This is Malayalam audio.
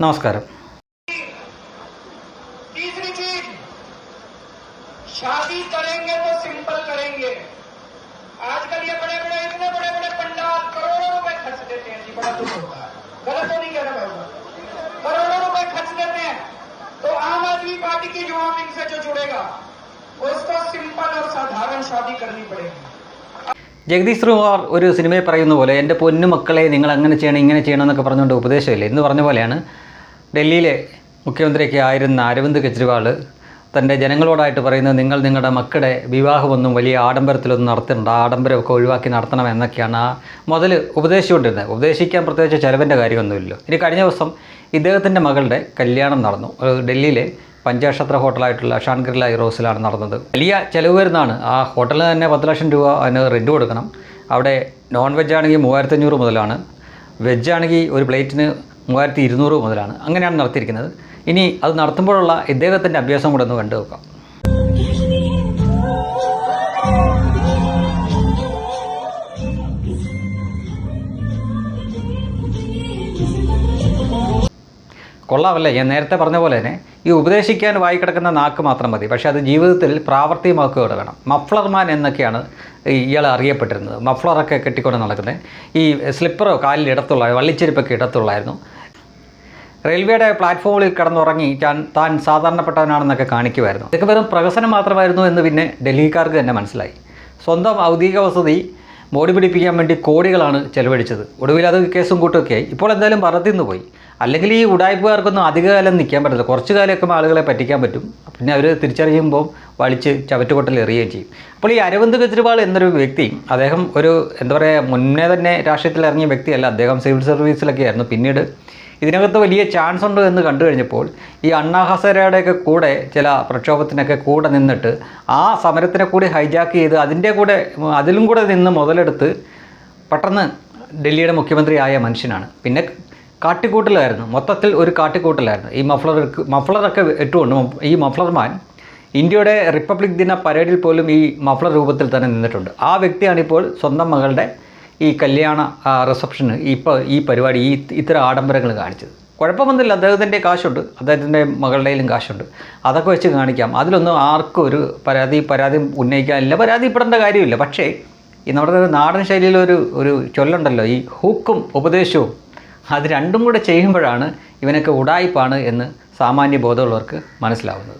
നമസ്കാരം तीसरी चीज शादी करेंगे तो सिंपल करेंगे आजकल ये बड़े बड़े इतने बड़े बड़े पंडाल करोड़ों रुपए खर्च देते हैं जी बड़ा दुख होता है गलत तो नहीं कहना भाई साहब। करोड़ों रुपए खर्च देते हैं तो आम आदमी पार्टी की युवा विंग से जो जुड़ेगा उसको सिंपल और साधारण शादी करनी पड़ेगी ജഗദീഷ് ശ്രീകുമാർ ഒരു സിനിമയിൽ പറയുന്ന പോലെ എൻ്റെ പൊന്നു മക്കളെ നിങ്ങൾ അങ്ങനെ ചെയ്യണം ഇങ്ങനെ ചെയ്യണം എന്നൊക്കെ പറഞ്ഞുകൊണ്ട് ഉപദേശമില്ല എന്ന് പറഞ്ഞ പോലെയാണ് ഡൽഹിയിലെ മുഖ്യമന്ത്രിയൊക്കെ ആയിരുന്ന അരവിന്ദ് കെജ്രിവാൾ തന്റെ ജനങ്ങളോടായിട്ട് പറയുന്നത് നിങ്ങൾ നിങ്ങളുടെ മക്കളുടെ വിവാഹമൊന്നും വലിയ ആഡംബരത്തിലൊന്നും നടത്തണ്ട ആഡംബരമൊക്കെ ഒഴിവാക്കി നടത്തണം എന്നൊക്കെയാണ് ആ മുതൽ ഉപദേശിച്ചുകൊണ്ടിരുന്നത്. ഉപദേശിക്കാൻ പ്രത്യേകിച്ച് ചിലവിന്റെ കാര്യമൊന്നുമില്ലല്ലോ. ഇനി കഴിഞ്ഞ ദിവസം ഇദ്ദേഹത്തിന്റെ മകളുടെ കല്യാണം നടന്നു. ഡൽഹിയിലെ പഞ്ചനക്ഷത്ര ഹോട്ടലായിട്ടുള്ള ഷാൻഗ്രില റോസിലാണ് നടന്നത്. വലിയ ചിലവ് വരുന്നതാണ്. ആ ഹോട്ടലിന് തന്നെ പത്ത് ലക്ഷം രൂപ അതിന് റെന്റ് കൊടുക്കണം. അവിടെ നോൺ വെജ് ആണെങ്കിൽ മൂവായിരത്തഞ്ഞൂറ് മുതലാണ്. വെജ് ആണെങ്കിൽ ഒരു പ്ലേറ്റിന് മൂവായിരത്തി ഇരുന്നൂറ് മുതലാണ്. അങ്ങനെയാണ് നടത്തിയിരിക്കുന്നത്. ഇനി അത് നടത്തുമ്പോഴുള്ള ഇദ്ദേഹത്തിന്റെ അഭ്യാസം കൂടെ ഒന്ന് കണ്ടു നോക്കാം. കൊള്ളാമല്ലേ? ഞാൻ നേരത്തെ പറഞ്ഞ പോലെ തന്നെ ഈ ഉപദേശിക്കാൻ വായി കിടക്കുന്ന നാക്ക് മാത്രം മതി. പക്ഷേ അത് ജീവിതത്തിൽ പ്രാവർത്തികമാക്കുകയോടെ വേണം. മഫ്ലർമാൻ എന്നൊക്കെയാണ് ഇയാൾ അറിയപ്പെട്ടിരുന്നത്. മഫ്ലറൊക്കെ കെട്ടിക്കൊണ്ട് നടക്കുന്നത്. ഈ സ്ലിപ്പറോ കാലിൽ ഇടത്തുള്ള വള്ളിച്ചെരുപ്പൊക്കെ ഇടത്തുള്ളായിരുന്നു. റെയിൽവേയുടെ പ്ലാറ്റ്ഫോമിൽ കിടന്നുറങ്ങി ഞാൻ താൻ സാധാരണപ്പെട്ടവനാണെന്നൊക്കെ കാണിക്കുമായിരുന്നു. ഇതൊക്കെ വെറും പ്രഹസനം മാത്രമായിരുന്നു എന്ന് പിന്നെ ഡൽഹിക്കാർക്ക് തന്നെ മനസ്സിലായി. സ്വന്തം ഔദ്യോഗിക വസതി മോടിപിടിപ്പിക്കാൻ വേണ്ടി കോടികളാണ് ചെലവഴിച്ചത്. ഒടുവിൽ അത് കേസും കൂട്ടുമൊക്കെ ആയി. ഇപ്പോൾ എന്തായാലും പറത്തിന്ന് പോയി. അല്ലെങ്കിൽ ഈ ഉടായ്പുകാർക്കൊന്നും അധികകാലം നിൽക്കാൻ പറ്റില്ല. കുറച്ച് കാലമൊക്കെ ആളുകളെ പറ്റിക്കാൻ പറ്റും. പിന്നെ അവർ തിരിച്ചറിയുമ്പോൾ വലിച്ച് ചവറ്റുകൊട്ടൽ എറിയുകയും ചെയ്യും. അപ്പോൾ ഈ അരവിന്ദ് കെജ്രിവാൾ എന്നൊരു വ്യക്തി അദ്ദേഹം ഒരു എന്താ പറയുക മുന്നേ തന്നെ രാഷ്ട്രീയത്തിൽ ഇറങ്ങിയ വ്യക്തിയല്ല. അദ്ദേഹം സിവിൽ സർവീസിലൊക്കെ ആയിരുന്നു. പിന്നീട് ഇതിനകത്ത് വലിയ ചാൻസ് ഉണ്ട് എന്ന് കണ്ടു കഴിഞ്ഞപ്പോൾ ഈ അണ്ണാ ഹസരയുടെയൊക്കെ കൂടെ ചില പ്രക്ഷോഭത്തിനൊക്കെ കൂടെ നിന്നിട്ട് ആ സമരത്തിനെ കൂടി ഹൈജാക്ക് ചെയ്ത് അതിന്റെ കൂടെ അതിലും കൂടെ നിന്ന് മുതലെടുത്ത് പെട്ടെന്ന് ഡൽഹിയുടെ മുഖ്യമന്ത്രിയായ മനുഷ്യനാണ്. പിന്നെ കാട്ടിക്കൂട്ടലായിരുന്നു. മൊത്തത്തിൽ ഒരു കാട്ടിക്കൂട്ടലായിരുന്നു. ഈ മഫ്ലർ മഫ്ലറൊക്കെ ഇട്ടുകൊണ്ട് ഈ മഫ്ലർമാൻ ഇന്ത്യയുടെ റിപ്പബ്ലിക് ദിന പരേഡിൽ പോലും ഈ മഫ്ലർ രൂപത്തിൽ തന്നെ നിന്നിട്ടുണ്ട്. ആ വ്യക്തിയാണിപ്പോൾ സ്വന്തം മകളുടെ ഈ കല്യാണ റിസപ്ഷന് ഇപ്പോൾ ഈ പരിപാടി ഈ ഇത്തരം ആഡംബരങ്ങൾ കാണിച്ചത്. കുഴപ്പമൊന്നുമില്ല അദ്ദേഹത്തിന്റെ കാശുണ്ട് അദ്ദേഹത്തിന്റെ മകളുടെയിലും കാശുണ്ട്. അതൊക്കെ വെച്ച് കാണിക്കാം. അതിലൊന്നും ആർക്കും ഒരു പരാതി പരാതി ഉന്നയിക്കാനില്ല. പരാതിപ്പെടേണ്ട കാര്യമില്ല. പക്ഷേ ഈ നമ്മുടെ നാടൻ ശൈലിയിലൊരു ഒരു ചൊല്ലുണ്ടല്ലോ ഈ ഹൂക്കും ഉപദേശവും. അത് രണ്ടും കൂടെ ചെയ്യുമ്പോഴാണ് ഇവനൊക്കെ ഉടായിപ്പാണ് എന്ന് സാമാന്യ ബോധമുള്ളവർക്ക് മനസ്സിലാവുന്നത്.